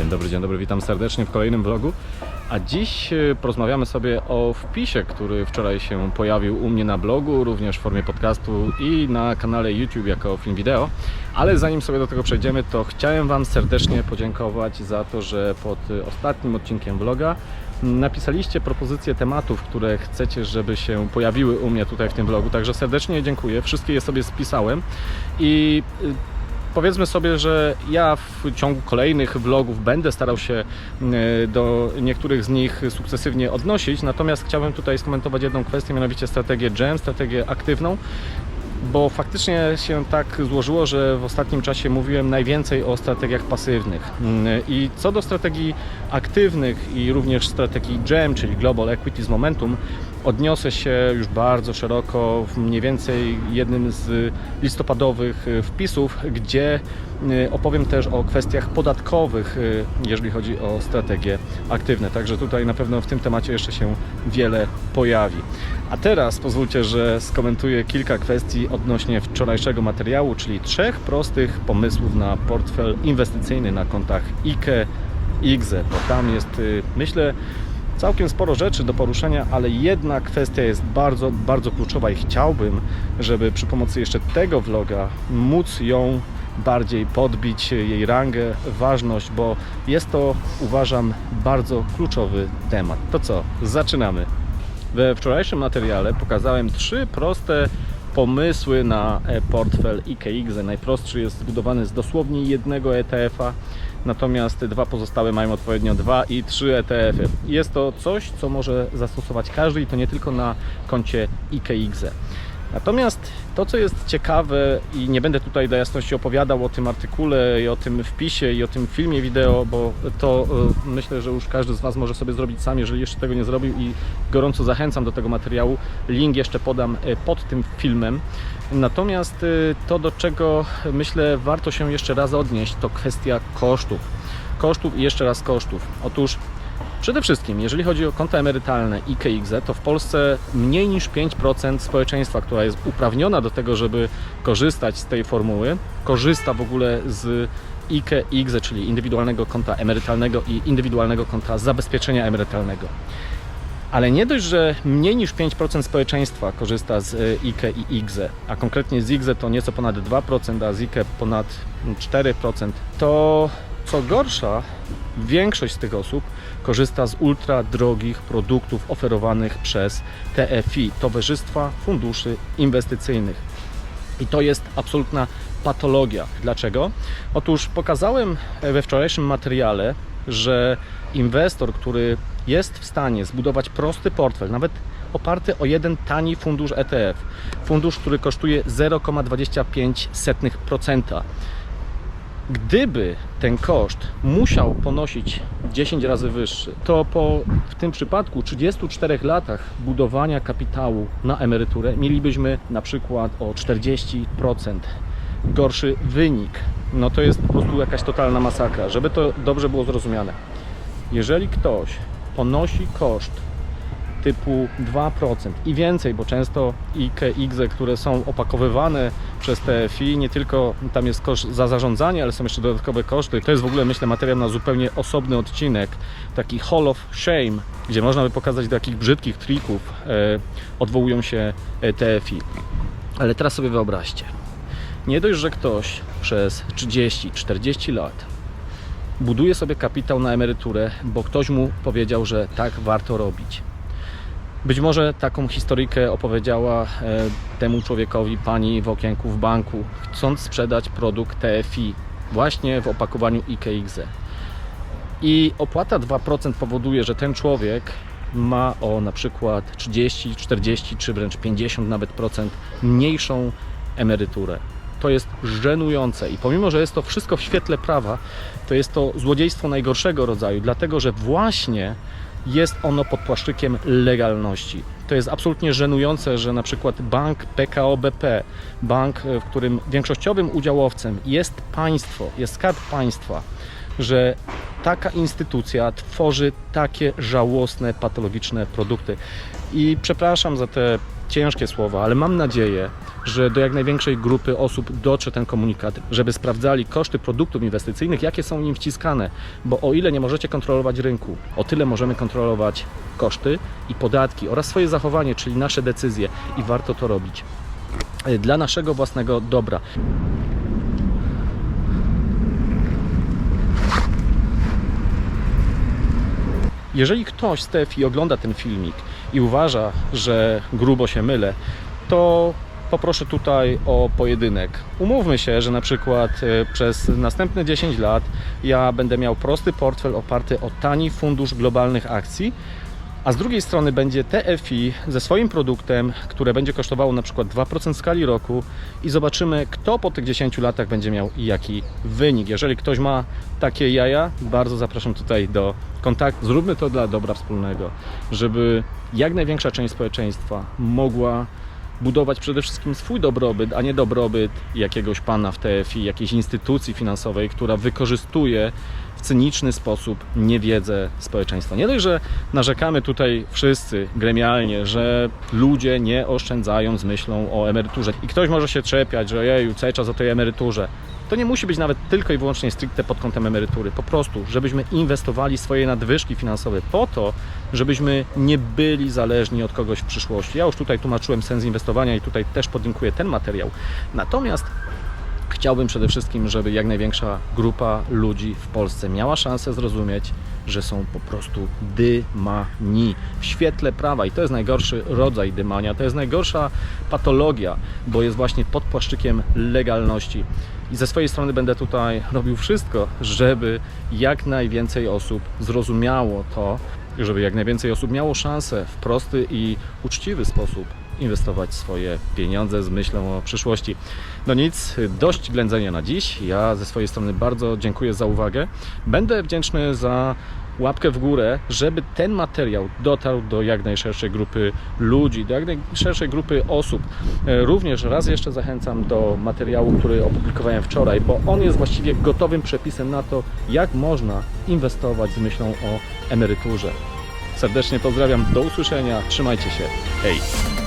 Dzień dobry, dzień dobry, witam serdecznie w kolejnym vlogu. A dziś e, porozmawiamy sobie o wpisie, który wczoraj się pojawił u mnie na blogu, również w formie podcastu i na kanale YouTube jako film wideo. Ale zanim sobie do tego przejdziemy, to chciałem Wam serdecznie podziękować za to, że pod e, ostatnim odcinkiem vloga napisaliście propozycje tematów, które chcecie, żeby się pojawiły u mnie tutaj w tym vlogu. Także serdecznie dziękuję. Wszystkie je sobie spisałem i y, Powiedzmy sobie, że ja w ciągu kolejnych vlogów będę starał się y, do niektórych z nich sukcesywnie odnosić, natomiast chciałbym tutaj skomentować jedną kwestię, mianowicie strategię GEM, strategię aktywną, bo faktycznie się tak złożyło, że w ostatnim czasie mówiłem najwięcej o strategiach pasywnych. Mm, I co do strategii aktywnych i również strategii GEM, czyli Global Equities Momentum, odniosę się już bardzo szeroko w mniej więcej jednym z listopadowych y, wpisów, gdzie y, opowiem też o kwestiach podatkowych, y, jeżeli chodzi o strategie aktywne. Także tutaj na pewno w tym temacie jeszcze się wiele pojawi. A teraz pozwólcie, że skomentuję kilka kwestii odnośnie wczorajszego materiału, czyli trzech prostych pomysłów na portfel inwestycyjny na kontach IKE, IGZE, bo tam jest, y, myślę, całkiem sporo rzeczy do poruszenia, ale jedna kwestia jest bardzo, bardzo kluczowa i chciałbym, żeby przy pomocy jeszcze tego vloga móc ją bardziej podbić jej rangę, ważność, bo jest to, uważam, bardzo kluczowy temat. To co, zaczynamy. We wczorajszym materiale pokazałem trzy proste pomysły na e, portfel IKX. Najprostszy jest zbudowany z dosłownie jednego ETF-a, natomiast dwa pozostałe mają odpowiednio dwa i trzy ETF-y. Jest to coś, co może zastosować każdy i to nie tylko na koncie IKX. Natomiast to, co jest ciekawe i nie będę tutaj dla jasności opowiadał o tym artykule i o tym wpisie i o tym filmie wideo, bo to y, myślę, że już każdy z Was może sobie zrobić sam, jeżeli jeszcze tego nie zrobił i gorąco zachęcam do tego materiału. Link jeszcze podam y, pod tym filmem. Natomiast y, to, do czego myślę warto się jeszcze raz odnieść, to kwestia kosztów. Kosztów i jeszcze raz kosztów. Otóż Przede wszystkim, jeżeli chodzi o konta emerytalne i KXE, to w Polsce mniej niż 5% społeczeństwa, która jest uprawniona do tego, żeby korzystać z tej formuły, korzysta w ogóle z IKE, IGZE, czyli indywidualnego konta emerytalnego i indywidualnego konta zabezpieczenia emerytalnego. Ale nie dość, że mniej niż 5% społeczeństwa korzysta z IKE i IGZE, a konkretnie z IGZE to nieco ponad 2%, a z IKE ponad 4%, to co gorsza, większość z tych osób korzysta z ultra drogich produktów oferowanych przez TFI, Towarzystwa Funduszy Inwestycyjnych. I to jest absolutna patologia. Dlaczego? Otóż pokazałem we wczorajszym materiale, że inwestor, który jest w stanie zbudować prosty portfel, nawet oparty o jeden tani fundusz ETF, fundusz, który kosztuje 0,25%, Gdyby ten koszt musiał ponosić 10 razy wyższy, to po w tym przypadku 34 latach budowania kapitału na emeryturę mielibyśmy na przykład o 40% gorszy wynik. No to jest po prostu jakaś totalna masakra. Żeby to dobrze było zrozumiane. Jeżeli ktoś ponosi koszt typu 2% i więcej, bo często IGZE, które są opakowywane przez TFI, nie tylko tam jest koszt za zarządzanie, ale są jeszcze dodatkowe koszty. To jest w ogóle, myślę, materiał na zupełnie osobny odcinek, taki Hall of Shame, gdzie można by pokazać, do jakich brzydkich trików e, odwołują się e, TFI. Ale teraz sobie wyobraźcie, nie dość, że ktoś przez 30-40 lat buduje sobie kapitał na emeryturę, bo ktoś mu powiedział, że tak warto robić. Być może taką historyjkę opowiedziała e, temu człowiekowi pani w okienku w banku, chcąc sprzedać produkt TFI właśnie w opakowaniu IKXE. I opłata 2% powoduje, że ten człowiek ma o na przykład 30, 40 czy wręcz 50 nawet procent mniejszą emeryturę. To jest żenujące i pomimo, że jest to wszystko w świetle prawa, to jest to złodziejstwo najgorszego rodzaju, dlatego że właśnie jest ono pod płaszczykiem legalności. To jest absolutnie żenujące, że na przykład bank PKO BP, bank, w którym większościowym udziałowcem jest państwo, jest skarb państwa, że taka instytucja tworzy takie żałosne, patologiczne produkty. I przepraszam za te ciężkie słowa, ale mam nadzieję, że do jak największej grupy osób dotrze ten komunikat, żeby sprawdzali koszty produktów inwestycyjnych, jakie są im wciskane, bo o ile nie możecie kontrolować rynku, o tyle możemy kontrolować koszty i podatki oraz swoje zachowanie, czyli nasze decyzje i warto to robić y, dla naszego własnego dobra. Jeżeli ktoś z TFI ogląda ten filmik i uważa, że grubo się mylę, to poproszę tutaj o pojedynek. Umówmy się, że na przykład e, przez następne 10 lat ja będę miał prosty portfel oparty o tani fundusz globalnych akcji, a z drugiej strony będzie TFI ze swoim produktem, które będzie kosztowało na przykład 2% skali roku i zobaczymy, kto po tych 10 latach będzie miał jaki wynik. Jeżeli ktoś ma takie jaja, bardzo zapraszam tutaj do kontaktu. Zróbmy to dla dobra wspólnego, żeby jak największa część społeczeństwa mogła budować przede wszystkim swój dobrobyt, a nie dobrobyt jakiegoś pana w TFI, jakiejś instytucji finansowej, która wykorzystuje w cyniczny sposób niewiedzę społeczeństwa. Nie dość, że narzekamy tutaj wszyscy gremialnie, że ludzie nie oszczędzają z myślą o emeryturze i ktoś może się czepiać, że jeju, cały czas o tej emeryturze. To nie musi być nawet tylko i wyłącznie stricte pod kątem emerytury. Po prostu, żebyśmy inwestowali swoje nadwyżki finansowe po to, żebyśmy nie byli zależni od kogoś w przyszłości. Ja już tutaj tłumaczyłem sens inwestowania i tutaj też podlinkuję ten materiał. Natomiast chciałbym przede wszystkim, żeby jak największa grupa ludzi w Polsce miała szansę zrozumieć, że są po prostu dymani w świetle prawa i to jest najgorszy rodzaj dymania, to jest najgorsza patologia, bo jest właśnie pod płaszczykiem legalności. I ze swojej strony będę tutaj robił wszystko, żeby jak najwięcej osób zrozumiało to, żeby jak najwięcej osób miało szansę w prosty i uczciwy sposób inwestować swoje pieniądze z myślą o przyszłości. No nic, dość ględzenia na dziś. Ja ze swojej strony bardzo dziękuję za uwagę. Będę wdzięczny za łapkę w górę, żeby ten materiał dotarł do jak najszerszej grupy ludzi, do jak najszerszej grupy osób. E, Również raz jeszcze zachęcam do materiału, który opublikowałem wczoraj, bo on jest właściwie gotowym przepisem na to, jak można inwestować z myślą o emeryturze. Serdecznie pozdrawiam, do usłyszenia, trzymajcie się, hej!